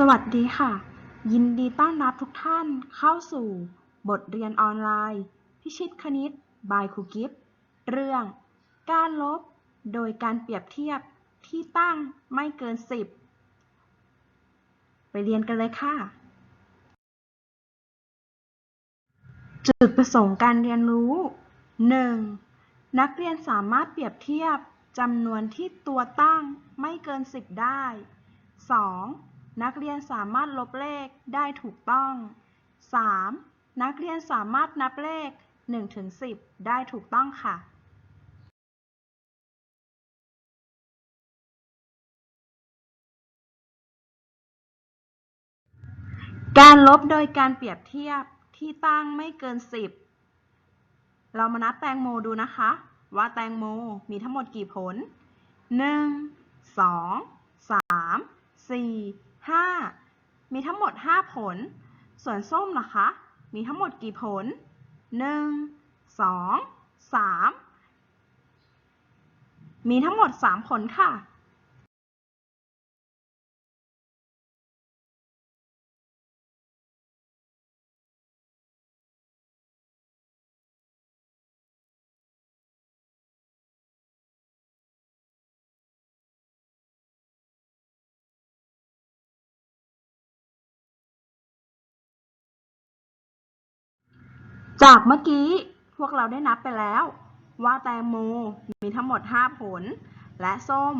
สวัสดีค่ะ ยินดีต้อนรับทุกท่านเข้าสู่ บทเรียนออนไลน์ พิชิตคณิต by ครูกิฟเรื่อง การลบ โดยการเปรียบเทียบที่ตั้งไม่เกิน 10 ไปเรียนกันเลยค่ะ จุดประสงค์การเรียนรู้ 1. นักเรียนสามารถเปรียบเทียบจำนวนที่ตัวตั้งไม่เกิน 10 ได้ 2. นักเรียนสามารถลบเลขได้ถูกต้อง 3. นักเรียนสามารถนับเลข 1-10 ได้ถูกต้องค่ะการลบโดยการเปรียบเทียบที่ตั้งไม่เกิน 10 เรามานับแตงโมดูนะคะ ว่าแตงโมมีทั้งหมดกี่ผล 1 2 3 4 5 มีทั้งหมด 5 ผล ส่วนส้มล่ะคะ มีทั้งหมดกี่ผล 1 2 3 มีทั้งหมด 3 ผลค่ะ จากเมื่อกี้พวกเราได้นับไปแล้ว ว่าแตงโมมีทั้งหมด 5 ผล และส้ม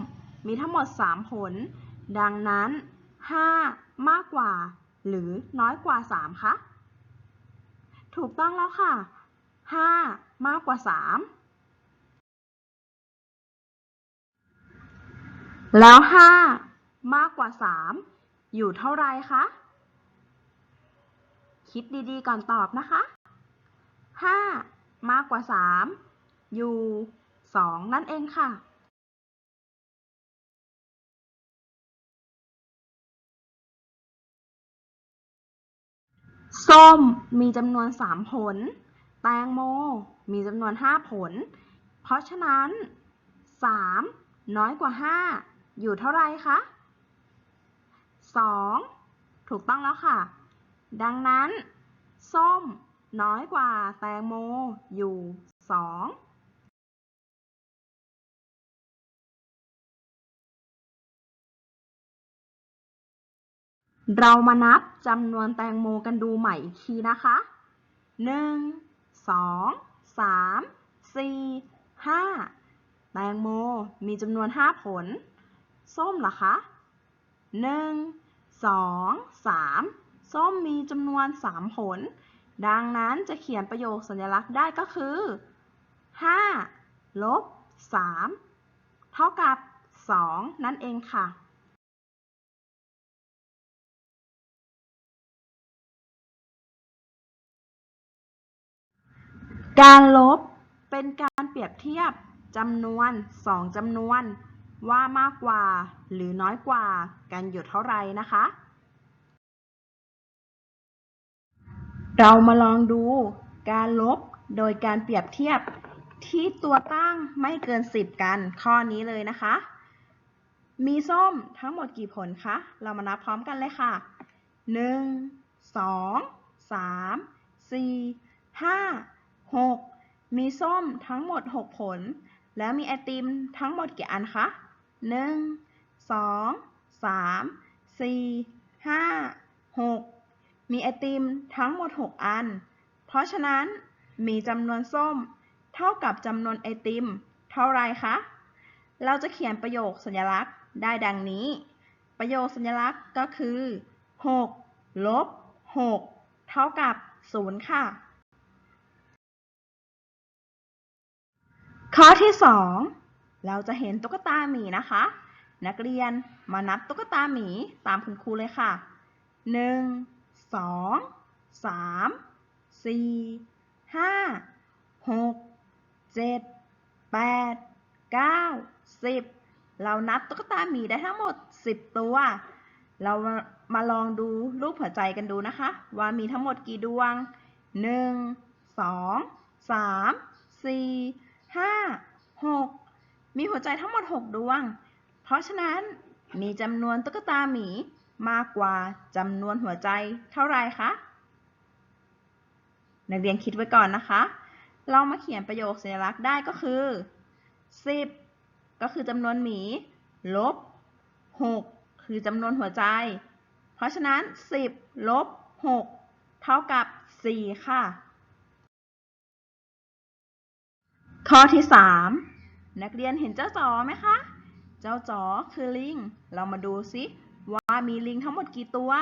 มีทั้งหมด 3 ผล ดังนั้น 5 มากกว่า หรือน้อยกว่า 3 คะ ถูกต้องแล้วค่ะ 5 มากกว่า 3 แล้ว 5 มากกว่า 3 อยู่เท่าไรคะ คิดดีๆก่อนตอบนะคะ 5 มากกว่า 3 อยู่ 2 นั่นเองค่ะส้มมีจำนวน 3 ผล แตงโม มีจำนวน 5 ผล เพราะฉะนั้น 3 น้อยกว่า 5 อยู่เท่าไรคะ 2 ถูกต้องแล้วค่ะ ดังนั้น ส้ม น้อยกว่าแตงโมอยู่2เรามานับจำนวนแตงโมกันดูใหม่อีกทีนะคะ1 2 3 4 5แตงโมมีจำนวน5ผล ส้มล่ะคะ1 2 3ส้มมีจำนวน3ผล ดังนั้นจะเขียนประโยคสัญลักษณ์ได้ก็คือ 5 ลบ 3 เท่ากับ 2 นั่นเองค่ะ การลบเป็นการเปรียบเทียบจำนวน 2จำนวนว่ามากกว่าหรือน้อยกว่ากันอยู่เท่าไรนะคะ เรามาลองดูการลบโดยการเปรียบเทียบที่ตัวตั้งไม่เกิน 10 กัน ข้อนี้เลยนะคะ มีส้มทั้งหมดกี่ผลคะ เรามานับพร้อมกันเลยค่ะ 1 2 3 4 5 6 มีส้มทั้งหมด 6 ผล แล้วมีไอติมทั้งหมดกี่อันคะ 1 2 3 4 5 6 มีไอติมทั้งหมด 6 อัน เพราะฉะนั้นมีจำนวนส้ม เท่ากับจำนวนไอติม เท่าไรคะ เราจะเขียนประโยคสัญลักษณ์ได้ดังนี้ ประโยคสัญลักษณ์ก็คือ 6 ลบ 6 เท่ากับ 0 ค่ะ ข้อที่ 2 เราจะเห็นตุ๊กตาหมีนะคะ นักเรียนมานับตุ๊กตาหมีตามคุณครูเลยค่ะ 1 2 3 4 5 6 7 8 9 10เรานับตุ๊กตาหมีได้ทั้งหมด 10 ตัว เรามาลองดูรูปหัวใจกันดูนะคะ ว่ามีทั้งหมดกี่ดวง 1 2 3 4 5 6 มีหัวใจทั้งหมด 6 ดวง เพราะฉะนั้นมีจำนวนตุ๊กตาหมี มากกว่าจำนวนหัวใจเท่าไรคะ นักเรียนคิดไว้ก่อนนะคะ เรามาเขียนประโยคสัญลักษณ์ได้ก็คือ 10 ก็คือจำนวนหมี ลบ 6 คือจำนวนหัวใจ เพราะฉะนั้น 10 ลบ 6 เท่ากับ 4 ค่ะ ข้อที่ 3 นักเรียนเห็นเจ้าจ๋อไหมคะ เจ้าจ๋อคือลิง เรามาดูซิ ว่ามีลิงทั้งหมดกี่ตัว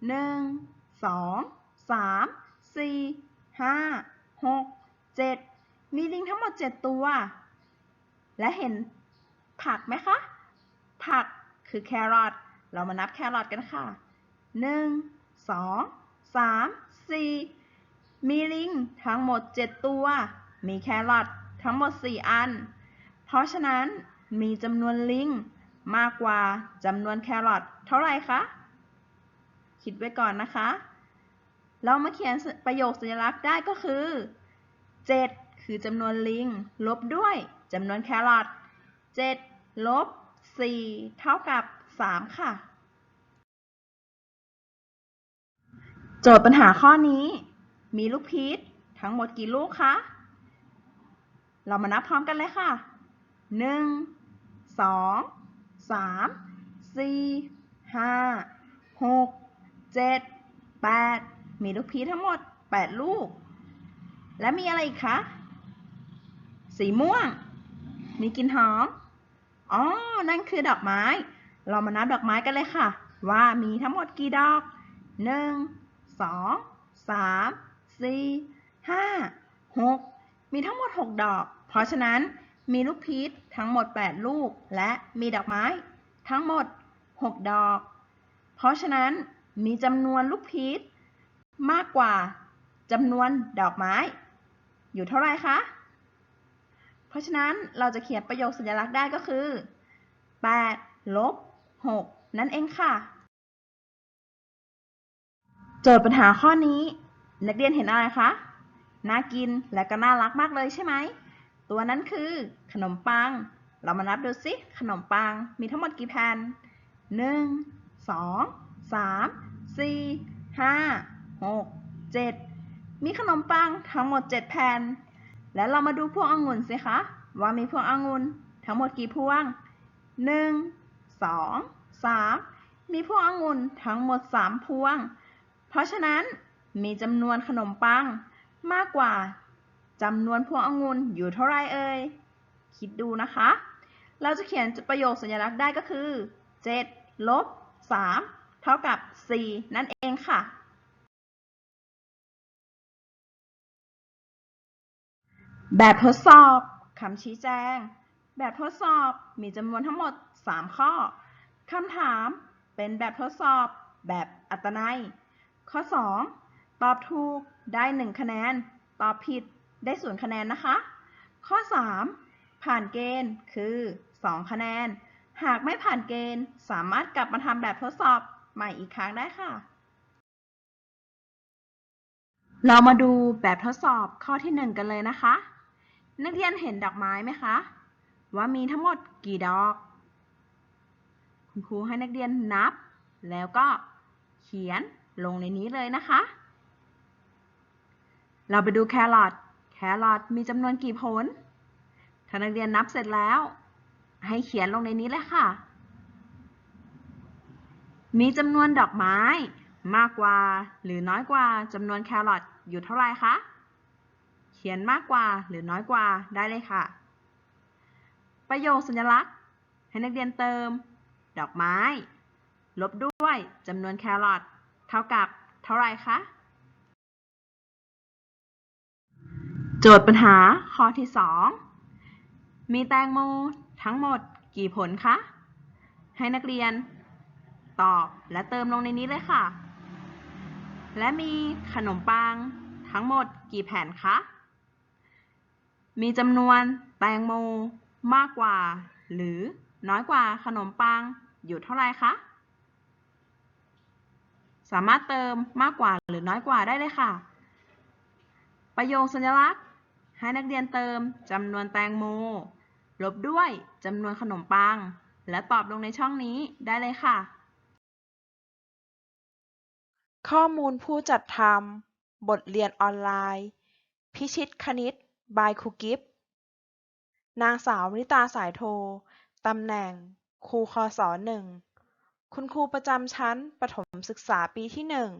1 2 3 4 5 6 7 มีลิงทั้งหมด 7 ตัว และเห็นผักไหมคะ ผักคือแครอท เรามานับแครอทกันค่ะ 1 2 3 4 มีลิงทั้งหมด 7 ตัว มีแครอททั้งหมด 4 อัน เพราะฉะนั้นมีจำนวนลิง มากกว่าจำนวนแครอทเท่าไหร่คะ คิดไว้ก่อนนะคะ เรามาเขียนประโยคสัญลักษณ์ได้ก็คือ 7 คือจำนวนลิง ลบด้วยจำนวนแครอท7ลบ4เท่ากับ 3 ค่ะ โจทย์ปัญหาข้อนี้ มีลูกพีชทั้งหมดกี่ลูกคะ เรามานับพร้อมกันเลยค่ะ 1 2 3 4 5 6 7 8มีลูกพีทั้งหมด8ลูก และมีอะไรอีกคะ สีม่วง มีกลิ่นหอม อ๋อ นั่นคือดอกไม้ เรามานับดอกไม้กันเลยค่ะ ว่ามีทั้งหมดกี่ดอก1 2 3 4 5 6มีทั้งหมด6ดอก เพราะฉะนั้น มีลูกพีชทั้งหมด 8 ลูก และมีดอกไม้ ทั้งหมด 6 ดอก เพราะฉะนั้นมีจำนวนลูกพีชมากกว่าจำนวนดอกไม้ อยู่เท่าไรคะ เพราะฉะนั้นเราจะเขียนประโยคสัญลักษณ์ได้ก็คือ 8 ลบ 6 นั่นเองค่ะ โจทย์ปัญหาข้อนี้ นักเรียนเห็นอะไรคะ น่ากินและก็น่ารักมากเลยใช่ไหม ตัวนั้นคือขนมปัง เรามานับดูสิ ขนมปังมีทั้งหมดกี่แผ่น 1 2 3 4 5 6 7 มีขนมปังทั้งหมด 7 แผ่น แล้วเรามาดูพวงองุ่นสิคะ ว่ามีพวงองุ่นทั้งหมดกี่พวง 1 2 3 มีพวงองุ่นทั้งหมด 3 พวง เพราะฉะนั้นมีจำนวนขนมปังมากกว่า จำนวนพวงองุ่นอยู่เท่าไรเอ่ย คิดดูนะคะ เราจะเขียนประโยคสัญลักษณ์ได้ก็คือ 7 ลบ 3 เท่ากับ 4 นั่นเองค่ะ แบบทดสอบคำชี้แจง แบบทดสอบมีจำนวนทั้งหมด 3 ข้อคำถามเป็นแบบทดสอบแบบอัตนัย ข้อ 2 ตอบถูกได้ 1 คะแนน ตอบผิด ได้0คะแนนนะคะ ข้อ 3 ผ่านเกณฑ์คือ 2 คะแนน หากไม่ผ่านเกณฑ์สามารถกลับมาทำแบบทดสอบใหม่อีกครั้งได้ค่ะ เรามาดูแบบทดสอบข้อที่ 1 กันเลยนะคะ นักเรียนเห็นดอกไม้ไหมคะ ว่ามีทั้งหมดกี่ดอก คุณครูให้นักเรียนนับ แล้วก็เขียนลงในนี้เลยนะคะ เราไปดูแครอท แครอทมีจำนวนกี่ผล ถ้านักเรียนนับเสร็จแล้ว ให้เขียนลงในนี้เลยค่ะ มีจำนวนดอกไม้ มากกว่าหรือน้อยกว่าจำนวนแครอทอยู่เท่าไหร่คะ เขียนมากกว่าหรือน้อยกว่าได้เลยค่ะ ประโยคสัญลักษณ์ ให้นักเรียนเติม ดอกไม้ ลบด้วยจำนวนแครอทเท่ากับเท่าไหร่คะ จทย์ปัญหาข้อที่ 2 มีแตงโมทั้งหมดกี่ผลคะ ให้นักเรียนตอบและเติมลงในนี้เลยค่ะ และมีขนมปังทั้งหมดกี่แผ่นคะ มีจำนวนแตงโมมากกว่า หรือน้อยกว่าขนมปังอยู่เท่าไรคะ สามารถเติมมากกว่าหรือน้อยกว่าได้เลยค่ะประโยคสัญลักษณ์ ให้นักเรียนเติมจำนวนแตงโม ลบด้วยจำนวนขนมปัง และตอบลงในช่องนี้ได้เลยค่ะ ข้อมูลผู้จัดทำบทเรียนออนไลน์ พิชิตคณิต by ครูกิฟต์นางสาวนิตาสายโท ตำแหน่ง ครูคศหนึ่ง คุณครูประจำชั้นประถมศึกษาปีที่หนึ่ง